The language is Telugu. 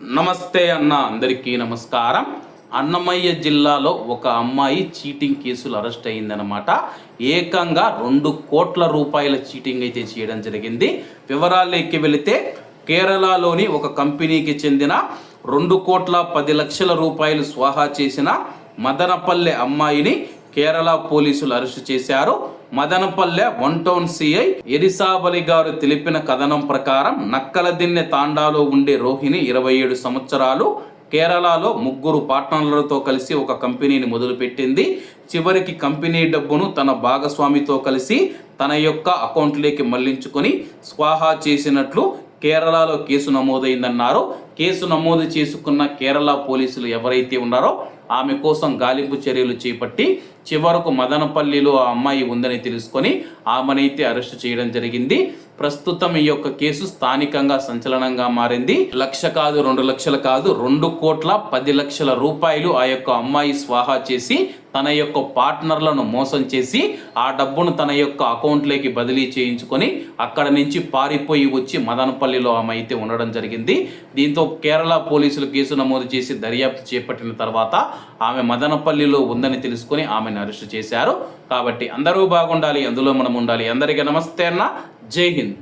నమస్తే అన్న అందరికీ నమస్కారం. అన్నమయ్య జిల్లాలో ఒక అమ్మాయి చీటింగ్ కేసులు అరెస్ట్ అయిందనమాట ఏకంగా రెండు కోట్ల రూపాయల చీటింగ్ అయితే చేయడం జరిగింది. వివరాల్లోకి వెళితే కేరళలోని ఒక కంపెనీకి చెందిన రెండు కోట్ల పది లక్షల రూపాయలు స్వాహా చేసిన మదనపల్లె అమ్మాయిని కేరళ పోలీసులు అరెస్టు చేశారు. మదనపల్లె వన్ టౌన్ సిఐ ఎరిసాబలి గారు తెలిపిన కథనం ప్రకారం నక్కలదిన్నె తాండాలో ఉండే రోహిణి ఇరవై ఏడు సంవత్సరాలు కేరళలో ముగ్గురు పార్ట్నర్లతో కలిసి ఒక కంపెనీని మొదలుపెట్టింది. చివరికి కంపెనీ డబ్బును తన భాగస్వామితో కలిసి తన యొక్క అకౌంట్లోకి మళ్ళించుకొని స్వాహా చేసినట్లు కేరళలో కేసు నమోదైందన్నారు. కేసు నమోదు చేసుకున్న కేరళ పోలీసులు ఎవరైతే ఉన్నారో ఆమె కోసం గాలింపు చర్యలు చేపట్టి చివరకు మదనపల్లిలో ఆ అమ్మాయి ఉందని తెలుసుకొని ఆమెనైతే అరెస్టు చేయడం జరిగింది. ప్రస్తుతం ఈ యొక్క కేసు స్థానికంగా సంచలనంగా మారింది. లక్ష కాదు రెండు లక్షలు కాదు రెండు కోట్ల పది లక్షల రూపాయలు ఆ యొక్క అమ్మాయి స్వాహా చేసి తన యొక్క పార్ట్నర్లను మోసం చేసి ఆ డబ్బును తన యొక్క అకౌంట్లోకి బదిలీ చేయించుకొని అక్కడ నుంచి పారిపోయి వచ్చి మదనపల్లిలో ఆమె అయితే ఉండడం జరిగింది. దీంతో కేరళ పోలీసులు కేసు నమోదు చేసి దర్యాప్తు చేపట్టిన తర్వాత ఆమె మదనపల్లిలో ఉందని తెలుసుకొని ఆమెను అరెస్టు చేశారు. కాబట్టి అందరూ బాగుండాలి అందులో మనం ఉండాలి. అందరికీ నమస్తే అన్న. జై హింద్.